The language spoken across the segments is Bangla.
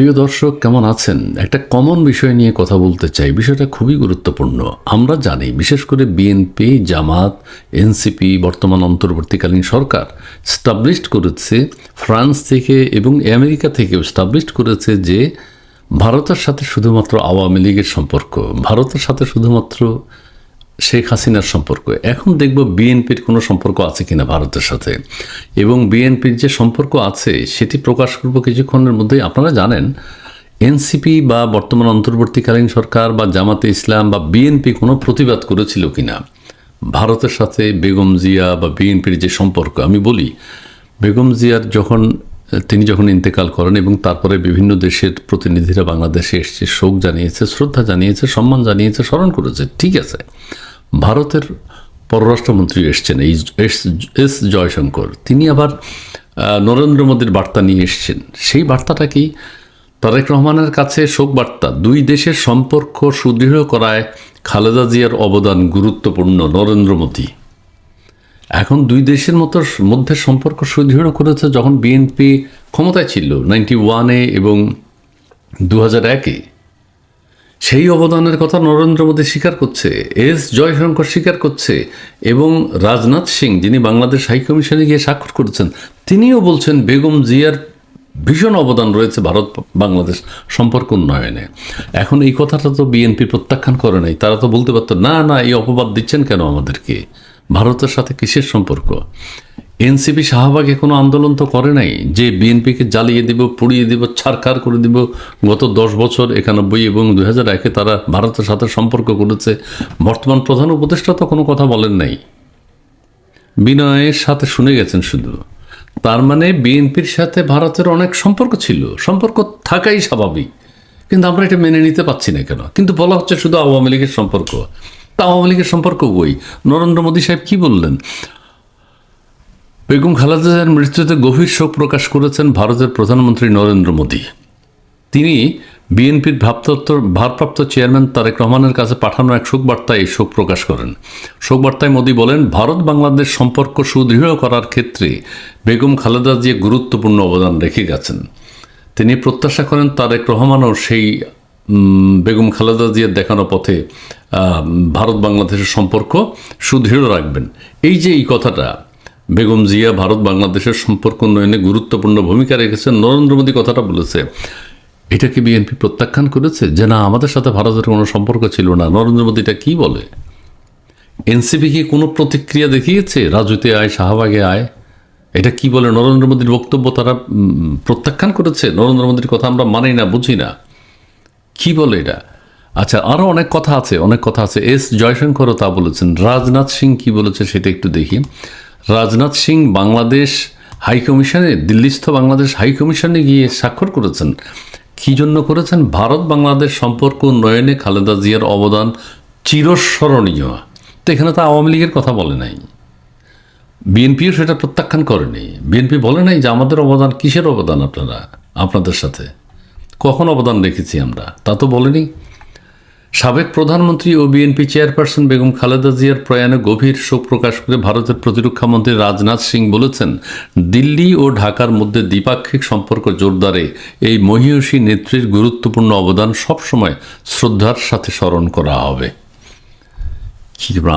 প্রিয় দর্শক, কেমন আছেন? একটা কমন বিষয় নিয়ে কথা বলতে চাই। বিষয়টা খুবই গুরুত্বপূর্ণ। আমরা জানি, বিশেষ করে বিএনপি জামাত এনসিপি বর্তমান অন্তর্বর্তীকালীন সরকার স্টাবলিশড করেছে ফ্রান্স থেকে এবং আমেরিকা থেকেও স্টাবলিশড করেছে যে ভারতের সাথে শুধুমাত্র আওয়ামী লীগের সম্পর্ক। ভারতের সাথে শুধুমাত্র শেখ হাসিনার সম্পর্ক। এখন দেখব বিএনপির কোনো সম্পর্ক আছে কিনা ভারতের সাথে। এবং বিএনপির যে সম্পর্ক আছে, সেটি প্রকাশ করব কিছুক্ষণের মধ্যেই। আপনারা জানেন, এনসিপি বা বর্তমান অন্তর্বর্তীকালীন সরকার বা জামাতে ইসলাম বা বিএনপি কোনো প্রতিবাদ করেছিল কিনা? ভারতের সাথে বেগম জিয়া বা বিএনপির যে সম্পর্ক, আমি বলি, বেগম জিয়ার যখন, তিনি যখন ইন্তেকাল করেন এবং তারপরে বিভিন্ন দেশের প্রতিনিধিরা বাংলাদেশে এসছে, শোক জানিয়েছে, শ্রদ্ধা জানিয়েছে, সম্মান জানিয়েছে, স্মরণ করেছে, ঠিক আছে। ভারতের পররাষ্ট্রমন্ত্রী এসছেন, এই এস এস জয়শঙ্কর। তিনি আবার নরেন্দ্র মোদীর বার্তা নিয়ে এসছেন। সেই বার্তাটা কি? তারেক রহমানের কাছে শোক বার্তা দুই দেশের সম্পর্ক সুদৃঢ় করায় খালেদা জিয়ার অবদান গুরুত্বপূর্ণ নরেন্দ্র মোদী। এখন দুই দেশের মতো মধ্যে সম্পর্ক সুদৃঢ় করেছে যখন বিএনপি ক্ষমতায় ছিল, নাইনটি ওয়ানে এবং দু হাজার একে। সেই অবদানের কথা নরেন্দ্র মোদী স্বীকার করছে, এস জয়শঙ্কর স্বীকার করছে, এবং রাজনাথ সিং, যিনি বাংলাদেশ হাইকমিশনে গিয়ে স্বাক্ষর করেছেন, তিনিও বলছেন বেগম জিয়ার ভীষণ অবদান রয়েছে ভারত বাংলাদেশ সম্পর্ক উন্নয়নে। এখন এই কথাটা তো বিএনপি প্রত্যাখ্যান করে নাই, তারা তো বলতে পারতো, না না, এই অপবাদ দিচ্ছেন কেন আমাদেরকে? ভারতের সাথে কিসের সম্পর্ক? এনসিপি শাহবাগে কোনো আন্দোলন তো করে নাই। যে বিএনপিকে জ্বালিয়ে দিব, পুড়িয়ে দিব, ছারখার করে দিব, গত দশ বছর একানব্বই এবং দু হাজার একে তারা ভারতের সাথে সম্পর্ক করেছে। বর্তমান প্রধান উপদেষ্টা তো কোনো কথা বলেন নাই। বিনয়ের সাথে শুনে গেছেন শুধু। তার মানে বিএনপির সাথে ভারতের অনেক সম্পর্ক ছিল। সম্পর্ক থাকাই স্বাভাবিক। কিন্তু আমরা এটা মেনে নিতে পারছি না কেন? কিন্তু বলা হচ্ছে শুধু আওয়ামী লীগের সম্পর্ক। তা আওয়ামী লীগের সম্পর্ক বই নরেন্দ্র মোদী সাহেব কি বললেন? বেগম খালেদা জিয়ার মৃত্যুতে গভীর শোক প্রকাশ করেছেন ভারতের প্রধানমন্ত্রী নরেন্দ্র মোদী। তিনি বিএনপির ভারপ্রাপ্ত ভারপ্রাপ্ত চেয়ারম্যান তারেক রহমানের কাছে পাঠানো এক শোক বার্তায় এই শোক প্রকাশ করেন। শোক বার্তায় মোদী বলেন, ভারত বাংলাদেশ সম্পর্ক সুদৃঢ় করার ক্ষেত্রে বেগম খালেদা জিয়া গুরুত্বপূর্ণ অবদান রেখে গেছেন। তিনি প্রত্যাশা করেন তারেক রহমানও সেই বেগম খালেদা জিয়ার দেখানো পথে ভারত বাংলাদেশের সম্পর্ক সুদৃঢ় রাখবেন। এই যে এই কথাটা, বেগম জিয়া ভারত বাংলাদেশের সম্পর্ক উন্নয়নে গুরুত্বপূর্ণ ভূমিকা রেখেছেন, নরেন্দ্র মোদী কথাটা বলেছে, এটা কি বিএনপি প্রত্যাখ্যান করেছে? যে না, আমাদের সাথে ভারতের কোনো সম্পর্ক ছিল না। নরেন্দ্র মোদী এটা কি বলে? এনসিপি কি কোনো প্রতিক্রিয়া দেখিয়েছে? রাজুতে আয়, শাহবাগে আয়? এটা কি বলে নরেন্দ্র মোদীর বক্তব্য তারা প্রত্যাখ্যান করেছে? নরেন্দ্র মোদীর কথা আমরা মানি না, বুঝি না। কি বলে এটা? আচ্ছা আরও অনেক কথা আছে, অনেক কথা আছে। এস জয়শঙ্করও তা বলেছেন। রাজনাথ সিং কি বলেছে সেটা একটু দেখি। রাজনাথ সিং বাংলাদেশ হাই কমিশনে, দিল্লিস্থ বাংলাদেশ হাই কমিশনে গিয়ে স্বাক্ষর করেছেন। কি জন্য করেছেন? ভারত বাংলাদেশ সম্পর্ক উন্নয়নে খালেদা জিয়ার অবদান চিরস্মরণীয়। তো এখানে তো আওয়ামী লীগের কথা বলে নাই। বিএনপিও সেটা প্রত্যাখ্যান করেনি। বিএনপি বলে নাই যে আমাদের অবদান, কিসের অবদান আপনারা, আপনাদের সাথে? কখন অবদান রেখেছি আমরা? তা তো বলেনি। সাবেক প্রধানমন্ত্রী ও বিএনপি চেয়ারপারসন বেগম খালেদা জিয়ার প্রয়াণে গভীর শোক প্রকাশ করে ভারতের প্রতিরক্ষা মন্ত্রী রাজনাথ সিং বলেছেন, দিল্লি ও ঢাকার মধ্যে দ্বিপাক্ষিক সম্পর্ক জোরদারে। এই মহিয়সী নেত্রীর গুরুত্বপূর্ণ অবদান সবসময় শ্রদ্ধার সাথে স্মরণ করা হবে।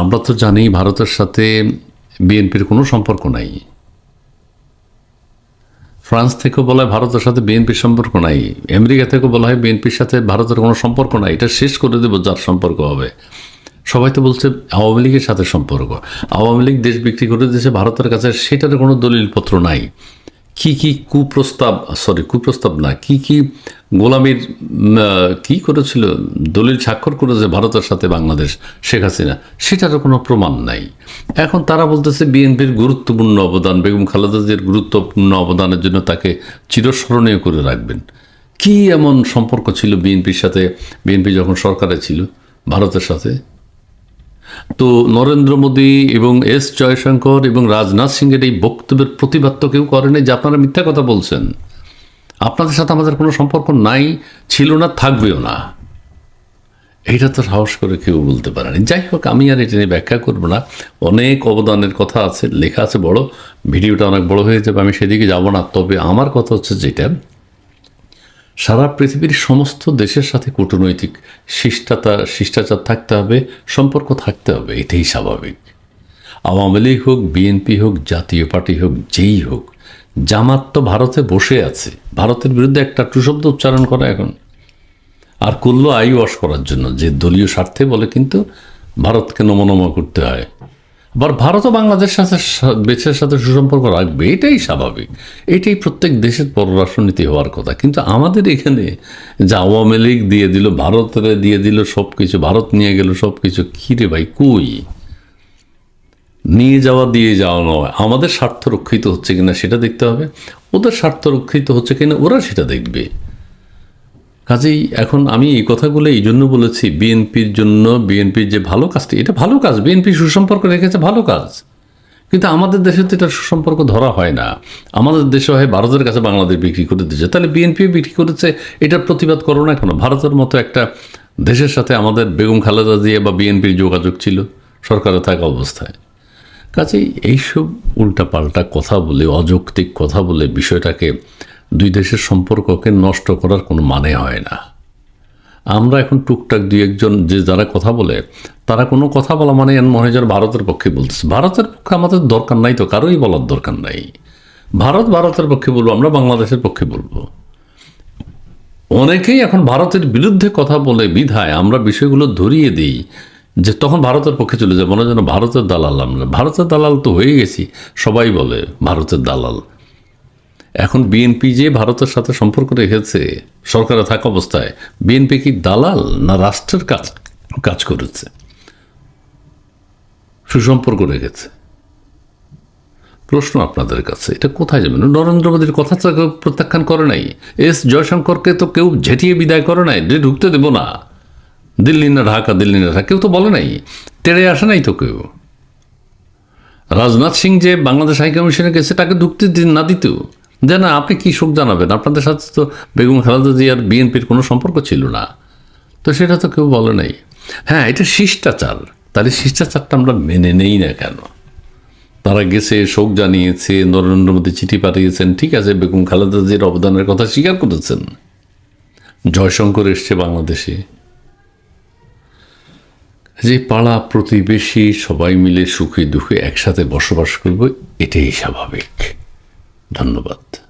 আমরা তো জানি ভারতের সাথে বিএনপির কোনো সম্পর্ক নাই। ফ্রান্স থেকেও বলা হয় ভারতের সাথে বিএনপির সম্পর্ক নাই। আমেরিকা থেকেও বলা হয় বিএনপির সাথে ভারতের কোনো সম্পর্ক নাই। এটা শেষ করে দেবো যার সম্পর্ক হবে। সবাই তো বলছে আওয়ামী লীগের সাথে সম্পর্ক। আওয়ামী লীগ দেশ বিক্রি করে দিয়েছে, ভারতের কাছে সেটার কোনো দলিলপত্র নাই। কি কি কুপ্রস্তাব সরি কুপ্রস্তাব না, কি কি গোলামির কি করেছিল? দলিল স্বাক্ষর করেছে ভারতের সাথে বাংলাদেশ, শেখ হাসিনা, সেটারও কোনো প্রমাণ নাই। এখন তারা বলতেছে বিএনপির গুরুত্বপূর্ণ অবদান, বেগম খালেদা গুরুত্বপূর্ণ অবদানের জন্য তাকে চিরস্মরণীয় করে রাখবেন। কি এমন সম্পর্ক ছিল বিএনপির সাথে? বিএনপি যখন সরকারে ছিল, ভারতের সাথে? তো নরেন্দ্র মোদী এবং এস জয়শঙ্কর এবং রাজনাথ সিংয়ের এই বক্তব্যের প্রতিবাদ তো কেউ করেনি যে আপনারা মিথ্যা কথা বলছেন। আপনাদের সাথে আমাদের কোনো সম্পর্ক নাই, ছিল না, থাকবেও না। এইটা তো সাহস করে কেউ বলতে পারেনি। যাই হোক, আমি আর এটা নিয়ে ব্যাখ্যা করব না। অনেক অবদানের কথা আছে, লেখা আছে বড়। ভিডিওটা অনেক বড় হয়ে যাবে, আমি সেদিকে যাব না। তবে আমার কথা হচ্ছে যেটা সারা পৃথিবীর সমস্ত দেশের সাথে কূটনৈতিক শিষ্টাতা, শিষ্টাচার থাকতে হবে, সম্পর্ক থাকতে হবে, এটাই স্বাভাবিক। আওয়ামী লীগ হোক, বিএনপি হোক, জাতীয় পার্টি হোক, যেই হোক, জামাত তো ভারতে বসে আছে, ভারতের বিরুদ্ধে একটা টুশব্দ উচ্চারণ করা এখন। আর করল আই ওয়াশ করার জন্য, যে দলীয় স্বার্থে বলে, কিন্তু ভারতকে নমনম করতে হয়। আবার ভারত ও বাংলাদেশের সাথে দেশের সাথে সুসম্পর্ক রাখবে, এটাই স্বাভাবিক। এটাই প্রত্যেক দেশের পররাষ্ট্রনীতি হওয়ার কথা। কিন্তু আমাদের এখানে যে আওয়ামী লীগ দিয়ে দিল, ভারতের দিয়ে দিল সব কিছু ভারত নিয়ে গেল সব কিছু কী রে ভাই, কই? নিয়ে যাওয়া দিয়ে যাওয়া নয়। আমাদের স্বার্থ রক্ষিত হচ্ছে কিনা সেটা দেখতে হবে। ওদের স্বার্থ রক্ষিত হচ্ছে কিনা, ওরা সেটা দেখবে। কাজেই এখন আমি এই কথাগুলো এই জন্য বলেছি, বিএনপির জন্য, বিএনপির যে ভালো কাজটি, এটা ভালো কাজ, বিএনপি সুসম্পর্ক রেখেছে ভালো কাজ। কিন্তু আমাদের দেশে তো এটা সুসম্পর্ক ধরা হয় না। আমাদের দেশে হয় ভারতের কাছে বাংলাদেশ বিক্রি করে দিচ্ছে। তাহলে বিএনপিও বিক্রি করেছে, এটার প্রতিবাদ করো না কেন? ভারতের মতো একটা দেশের সাথে আমাদের বেগম খালেদা জিয়া বা বিএনপির যোগাযোগ ছিল, সরকারে থাকা অবস্থায়। কাজেই এইসব উল্টাপাল্টা কথা বলে, অযৌক্তিক কথা বলে বিষয়টাকে দুই দেশের সম্পর্ককে নষ্ট করার কোনো মানে হয় না। আমরা এখন টুকটাক দুই একজন যে যারা কথা বলে, তারা কোনো কথা বলা মানে মনে হয় ভারতের পক্ষে বলতেছে। ভারতের পক্ষে আমাদের দরকার নাই তো কারোই বলার দরকার নাই। ভারত ভারতের পক্ষে বলব, আমরা বাংলাদেশের পক্ষে বলব। অনেকেই এখন ভারতের বিরুদ্ধে কথা বলে বিধায় আমরা বিষয়গুলো ধরিয়ে দিই, যে তখন ভারতের পক্ষে চলে যায়। মনে হয় যেন ভারতের দালাল, আমরা ভারতের দালাল তো হয়ে গেছি, সবাই বলে ভারতের দালাল। এখন বিএনপি যে ভারতের সাথে সম্পর্ক রেখেছে, সরকারে থাকা অবস্থায়, বিএনপি কি দালাল না রাষ্ট্রের কাজ কাজ করেছে? সুসম্পর্ক রেখেছে। প্রশ্ন আপনাদের কাছে, এটা কোথায় যাবে? নরেন্দ্র মোদীর কথা তো কেউ প্রত্যাখ্যান করে নাই। এস জয়শঙ্করকে তো কেউ ঝেঁটিয়ে বিদায় করে নাই, যে ঢুকতে দেবো না। দিল্লি না ঢাকা, দিল্লি না ঢাকা, কেউ তো বলে নাই। তেড়ে আসে নাই তো কেউ। রাজনাথ সিং যে বাংলাদেশ হাইকমিশনে গেছে, তাকে ঢুকতে না দিত যে না, আপনি কী শোক জানাবেন? আপনাদের সাথে তো বেগম খালেদা জিয়ার বিএনপির কোনো সম্পর্ক ছিল না। তো সেটা তো কেউ বলে নাই। হ্যাঁ এটা শিষ্টাচার। তাহলে শিষ্টাচারটা আমরা মেনে নেই না কেন? তারা গেছে, শোক জানিয়েছে, নরেন্দ্র মোদী চিঠি পাঠিয়েছেন, ঠিক আছে, বেগম খালেদা জিয়ার অবদানের কথা স্বীকার করেছেন। জয়শঙ্কর এসছে বাংলাদেশে। যে পাড়া প্রতিবেশী সবাই মিলে সুখে দুঃখে একসাথে বসবাস করব, এটাই স্বাভাবিক। ধন্যবাদ।